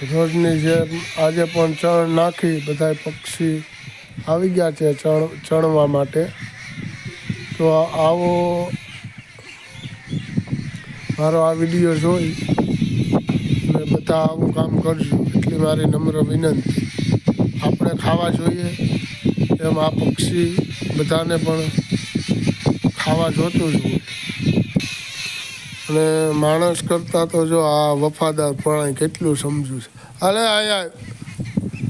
રોજની જેમ આજે પણ ચણ નાખી બધા પક્ષી આવી ગયા છે ચણ, ચણવા માટે. તો આવો મારો આ વીડિયો જોઈ અને બધા આવું કામ કરજો. એટલી મારી નમ્ર વિનંતી. આપણે ખાવા જોઈએ એમ આ પક્ષી બધાને પણ ખાવા જોતું જ અને માણસ કરતાં તો જો આ વફાદાર પ્રાણી કેટલું સમજુ છે. અલે, આય આય.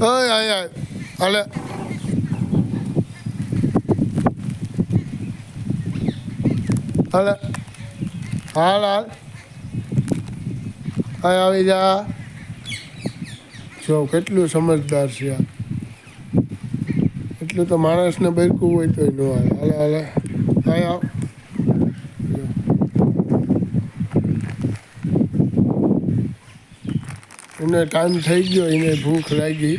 આય આય. અલે. હાલે, હાલ. આય, આવી જા. જો, કેટલું સમજદાર છે આ. એટલું તો માણસને બેરકું હોય તો ન આવે. હાલે હાલે અહીં આવ. એને ટાઈમ થઈ ગયો એને ભૂખ લાગી.